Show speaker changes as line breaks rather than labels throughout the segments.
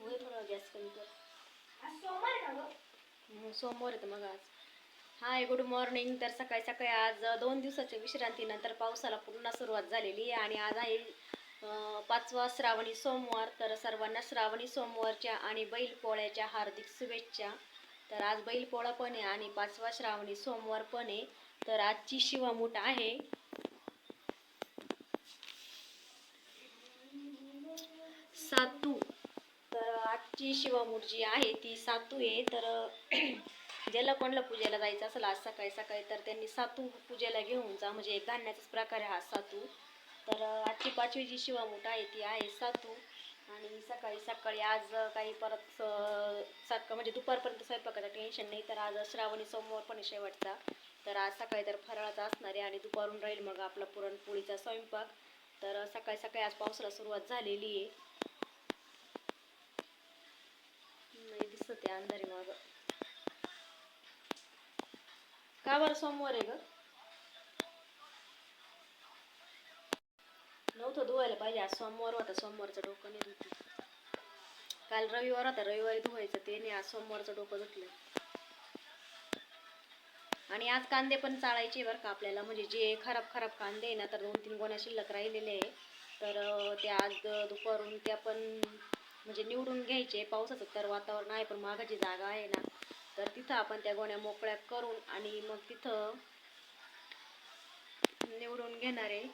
होय थोडा गॅस कमी कर.
आज सोमवार
येतं मग आज. हाय गुड मॉर्निंग तर सकाळी सकाळी आज दोन दिवसाच्या विश्रांतीनंतर पावसाला पुन्हा सुरुवात झालेली आहे आणि आज आहे पाचवा श्रावणी सोमवार. तर सर्वांना श्रावणी सोमवारच्या आणि बैलपोळ्याच्या हार्दिक शुभेच्छा. तर आज बैलपोळा पण आहे आणि पाचवा श्रावणी सोमवार पण आहे. तर आजची शिवामूठ आहे. सातू. जी शिवामूठ जी आहे ती सातू आहे. तर ज्याला कोणाला पूजेला जायचं असेल आज सकाळी सकाळी तर त्यांनी सातू पूजेला घेऊन जा. म्हणजे एक घालण्याचाच प्रकार आहे हा सातू. तर आजची पाचवी जी शिवामूठ आहे ती आहे सातू. आणि सकाळी सकाळी आज काही परत अं, सात म्हणजे दुपारपर्यंत स्वयंपाकाचं टेन्शन नाही. तर आज श्रावणी सोमवार पण शेवटचा. तर आज सकाळी तर फराळाचा असणार आहे आणि दुपारून राहील मग आपला पुरणपोळीचा स्वयंपाक. तर सकाळी सकाळी आज पावसाला सुरुवात झालेली आहे नाही दिसत आहे अंधारी माग. का बरं सोमवार आहे ग? नव्हतं धुवायला पाहिजे. आज सोमवार होता सोमवारचं डोकं नाही धुतलं. काल रविवार होता रविवारी धुवायचं ते नाही आज सोमवारचं डोकं धुतलं. आणि आज कांदे पण चाळायचे बरं का आपल्याला. म्हणजे जे खराब खराब कांदे आहे ना तर दोन तीन गोण्या शिल्लक राहिलेले आहे. तर अं, ते आज दुपारून त्या पण म्हणजे निवडून घ्यायचे. पावसाचं तर वातावरण आहे पण मागाची जागा आहे ना तर तिथं आपण त्या गोण्या मोकळ्या करून आणि मग तिथं निवडून घेणार आहे.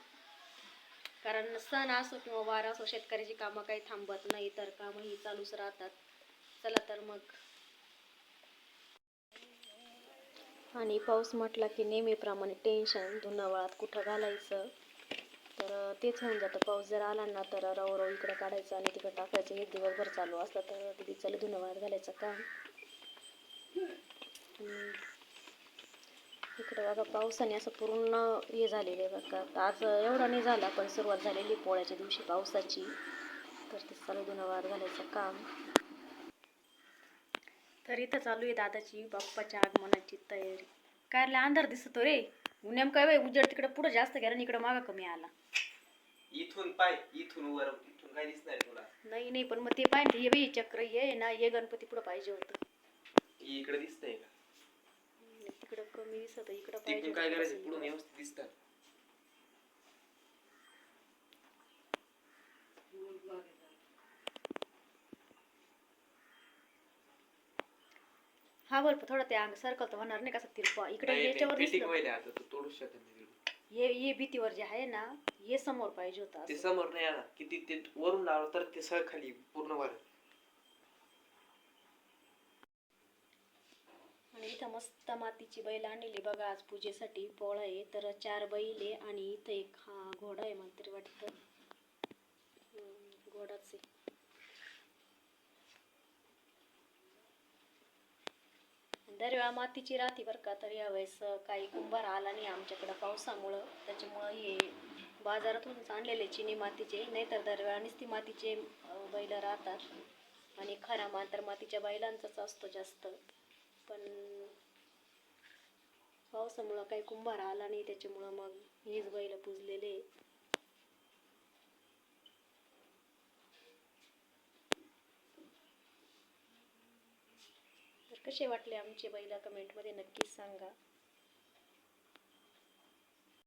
कारण सण असो किंवा वार असो शेतकऱ्याची कामं काही थांबत नाही तर कामंही चालूच राहतात. चला तर मग. आणि पाऊस म्हटला की नेहमीप्रमाणे टेन्शन धुनावळात कुठं घालायचं? तर तेच होऊन जातं. पाऊस जर आला ना तर रव रव इकडं काढायचं आणि तिकडं टाकायचं. हे दिवसभर चालू असलं तर दिदी चालू धुनवाद घालायचं काम. इकडं बघा पावसाने असं पूर्ण हे झालेलं आहे बघा. आज एवढा नाही झाला पण सुरुवात झालेली आहे पोळ्याच्या दिवशी पावसाची. तर ते चालू धुनवाद घालायचं काम. तर इथं चालू आहे दादाची बाप्पाच्या आगमनाची तयारी. काय अंधार दिसतो रे. नेमका वेळ उजेड तिकडे पुढं जास्त गेला आणि इकडं मागं कमी आला.
इथून पाय इथून वर इथून काय दिसणार तुला.
नाही नाही पण मग ते पाहिजे हे बी हे चक्र हे आहे ना हे गणपती पुढं पाहिजे होतं.
इकडे दिसतंय का?
तिकडं कमी दिसत इकडं
तिकडून
पाहिजे
काय
होतं.
करायचं? पुढून व्यवस्थित दिसतात.
हा बरं थोडं ते अंग सर्कल तर होणार नाही कसं तिरपा? इकडे याच्यावर दिसलं. हे हे भीतीवर जे आहे ना हे समोर पाहिजे होतं
ते. समोर नाही आला किती ते वरून लावलं तर ते सळ खाली पूर्ण वर.
आणि इथं मस्त मातीची बैल आणलेली बघा आज पूजेसाठी पोळा आहे. तर चार बैल आहे आणि इथं एक हा घोडा आहे मला तरी वाटतं हम्म, घोडाच आहे दरवेळा मातीची राहते बरं का. तर यावेळेस काही कुंभार आला नाही आमच्याकडं पावसामुळं. त्याच्यामुळं हे बाजारातूनच आणलेले चिनी मातीचे. नाहीतर दरवेळा नुसती मातीचे बैल राहतात. आणि खरा मान तर मातीच्या बैलांचाच असतो जास्त. पण पावसामुळं काही कुंभार आला नाही. त्याच्यामुळं मग हेच बैल पुजलेले आहे. तर कसे वाटले आमचे बैल कमेंटमध्ये नक्कीच सांगा.